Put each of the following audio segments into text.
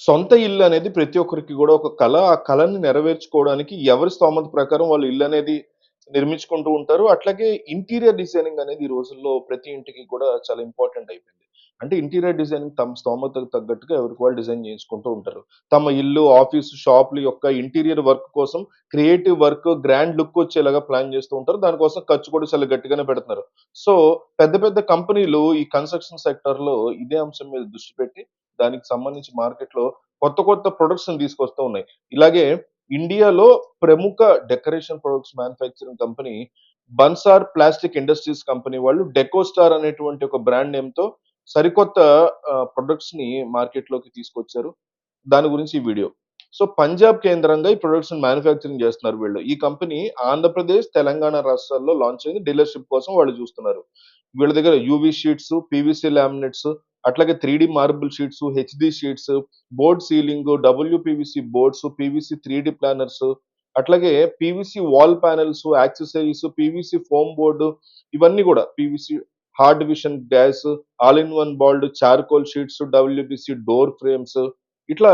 సొంత ఇల్లు అనేది ప్రతి ఒక్కరికి కూడా ఒక కళ ఆ కళని నెరవేర్చుకోవడానికి ఎవరి స్తోమత ప్రకారం వాళ్ళు ఇల్లు అనేది నిర్మించుకుంటూ ఉంటారు. అట్లాగే ఇంటీరియర్ డిజైనింగ్ అనేది ఈ రోజుల్లో ప్రతి ఇంటికి కూడా చాలా ఇంపార్టెంట్ అయిపోయింది. అంటే ఇంటీరియర్ డిజైనింగ్ తమ స్తోమతకు తగ్గట్టుగా ఎవరికి వాళ్ళు డిజైన్ చేయించుకుంటూ ఉంటారు. తమ ఇల్లు, ఆఫీసు, షాపులు యొక్క ఇంటీరియర్ వర్క్ కోసం క్రియేటివ్ వర్క్, గ్రాండ్ లుక్ వచ్చేలాగా ప్లాన్ చేస్తూ ఉంటారు. దానికోసం ఖర్చు కూడా చాలా గట్టిగానే పెడుతున్నారు. సో, పెద్ద పెద్ద కంపెనీలు ఈ కన్‌స్ట్రక్షన్ సెక్టార్‌లో ఇదే అంశం మీద దృష్టి పెట్టి దానికి సంబంధించి మార్కెట్‌లో కొత్త కొత్త ప్రొడక్ట్స్‌ని తీసుకొస్తూ ఉన్నాయి. ఇలాగే ఇండియాలో ప్రముఖ decoration products manufacturing company Bansar plastic industries company వాళ్ళు డెకోస్టార్ అనేటువంటి ఒక బ్రాండ్ నేమ్‌తో సరికొత్త ప్రొడక్ట్స్ని మార్కెట్ మార్కెట్‌లోకి తీసుకొచ్చారు. దాని గురించి ఈ వీడియో. సో, పంజాబ్ కేంద్రంగా ఈ ప్రొడక్ట్స్ మ్యానుఫ్యాక్చరింగ్ చేస్తున్నారు వీళ్ళు. ఈ కంపెనీ ఆంధ్రప్రదేశ్, తెలంగాణ రాష్ట్రాల్లో లాంచ్ అయింది. డీలర్‌షిప్ కోసం వాళ్ళు చూస్తున్నారు. వీళ్ళ దగ్గర యూవీ షీట్స్, పీవీసీ లామినేట్స్, అట్లాగే three D marble sheets, HD sheets, board ceiling, WPVC boards, PVC 3డీ planners, అట్లాగే PVC wall panels, accessories, PVC foam board ఇవన్నీ కూడా PVC hard vision gas, all in one bold charcoal sheets, WPC door frames ఇట్లా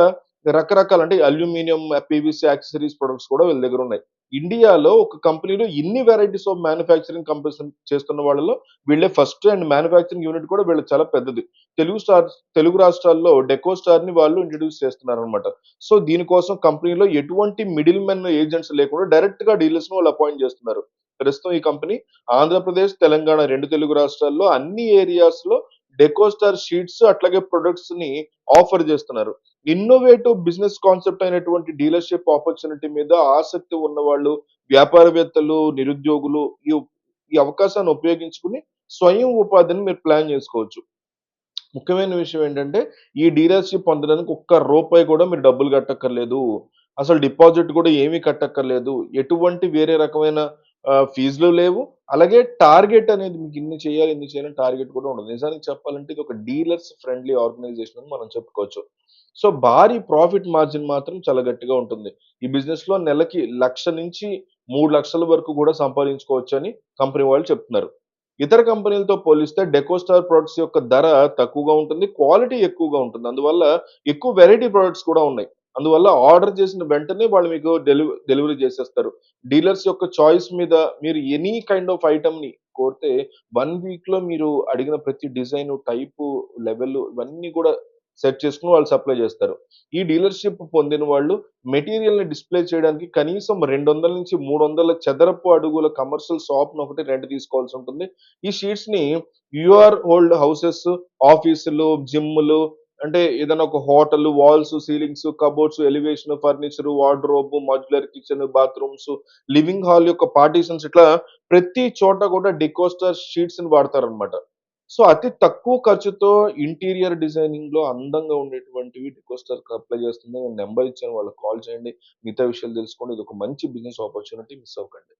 రకరకాల అంటే aluminium, PVC accessories products కూడా వీళ్ళ దగ్గర ఉన్నాయి. ఇండియాలో ఒక కంపెనీలో ఇన్ని వెరైటీస్ ఆఫ్ మ్యానుఫ్యాక్చరింగ్ కంపెనీస్ చేస్తున్న వాళ్ళలో వీళ్ళే ఫస్ట్ అండ్ మ్యానుఫ్యాక్చరింగ్ యూనిట్ కూడా వీళ్ళు చాలా పెద్దది. తెలుగు స్టార్ తెలుగు రాష్ట్రాల్లో డెకో స్టార్ని వాళ్ళు ఇంటడ్యూస్ చేస్తున్నారు అనమాట సో, దీనికోసం కంపెనీలో ఎటువంటి మిడిల్ మెన్ ఏజెంట్స్ లేకుండా డైరెక్ట్గా డీలర్స్‌ని వాళ్ళు అపాయింట్ చేస్తున్నారు. ప్రస్తుతం ఈ కంపెనీ ఆంధ్రప్రదేశ్, తెలంగాణ రెండు తెలుగు రాష్ట్రాల్లో అన్ని ఏరియాస్లో డెకోస్టార్ షీట్స్ అట్లాగే ప్రొడక్ట్స్ని ఆఫర్ చేస్తున్నారు. ఇన్నోవేటివ్ బిజినెస్ కాన్సెప్ట్ అయినటువంటి డీలర్‌షిప్ ఆపర్చునిటీ మీద ఆసక్తి ఉన్నవాళ్ళు, వ్యాపారవేత్తలు, నిరుద్యోగులు ఈ అవకాశాన్ని ఉపయోగించుకుని స్వయం ఉపాధిని మీరు ప్లాన్ చేసుకోవచ్చు. ముఖ్యమైన విషయం ఏంటంటే ఈ డీలర్‌షిప్ పొందడానికి ఒక్క రూపాయి కూడా మీరు డబ్బులు కట్టక్కర్లేదు. అసలు డిపాజిట్ కూడా ఏమీ కట్టక్కర్లేదు. ఎటువంటి వేరే రకమైన ఫీజులు లేవు. అలాగే టార్గెట్ అనేది మీకు ఇన్ని చేయాలి, ఇన్ని చేయాలని టార్గెట్ కూడా ఉండదు. నిజానికి చెప్పాలంటే ఇది ఒక డీలర్స్ ఫ్రెండ్లీ ఆర్గనైజేషన్ అని మనం చెప్పుకోవచ్చు. సో, భారీ ప్రాఫిట్ మార్జిన్ మాత్రం చాలా గట్టిగా ఉంటుంది. ఈ బిజినెస్‌లో నెలకి లక్ష నుంచి మూడు లక్షల వరకు కూడా సంపాదించుకోవచ్చని కంపెనీ వాళ్ళు చెప్తున్నారు. ఇతర కంపెనీలతో పోలిస్తే డెకోస్టార్ ప్రొడక్ట్స్ యొక్క ధర తక్కువగా ఉంటుంది. క్వాలిటీ ఎక్కువగా ఉంటుంది. అందువల్ల ఎక్కువ వెరైటీ ప్రొడక్ట్స్ కూడా ఉన్నాయి. అందువల్ల ఆర్డర్ చేసిన వెంటనే వాళ్ళు మీకు డెలివ డెలివరీ చేసేస్తారు. డీలర్స్ యొక్క చాయిస్ మీద మీరు ఎనీ కైండ్ ఆఫ్ ఐటమ్ని కోరితే వన్ వీక్‌లో మీరు అడిగిన ప్రతి డిజైన్, టైపు, లెవెల్ ఇవన్నీ కూడా సెట్ చేసుకుని వాళ్ళు సప్లై చేస్తారు. ఈ డీలర్‌షిప్ పొందిన వాళ్ళు మెటీరియల్‌ని డిస్‌ప్లే చేయడానికి కనీసం 200-300 చదరపు అడుగుల కమర్షియల్ షాప్‌ని ఒకటి రెంట్ తీసుకోవాల్సి ఉంటుంది. ఈ షీట్స్‌ని యూఆర్ హోల్డ్ హౌసెస్, ఆఫీసులు, జిమ్‌లు అంటే ఏదైనా ఒక hotel walls, ceilings, cupboards, elevation, furniture, wardrobe, modular kitchen, bathrooms, living hall యొక్క పార్టిషన్స్ ఇట్లా ప్రతి చోట కూడా డెకోస్టార్ షీట్స్‌ని వాడతారనమాట. సో, అతి తక్కువ ఖర్చుతో ఇంటీరియర్ డిజైనింగ్‌లో అందంగా ఉండేటువంటివి డెకోస్టార్‌కి అప్లై చేస్తుంది. నేను నంబర్ ఇచ్చాను వాళ్ళకి కాల్ చేయండి. మిగతా విషయాలు తెలుసుకోండి. ఇదొక మంచి బిజినెస్ ఆపర్చునిటీ మిస్ అవ్వకండి.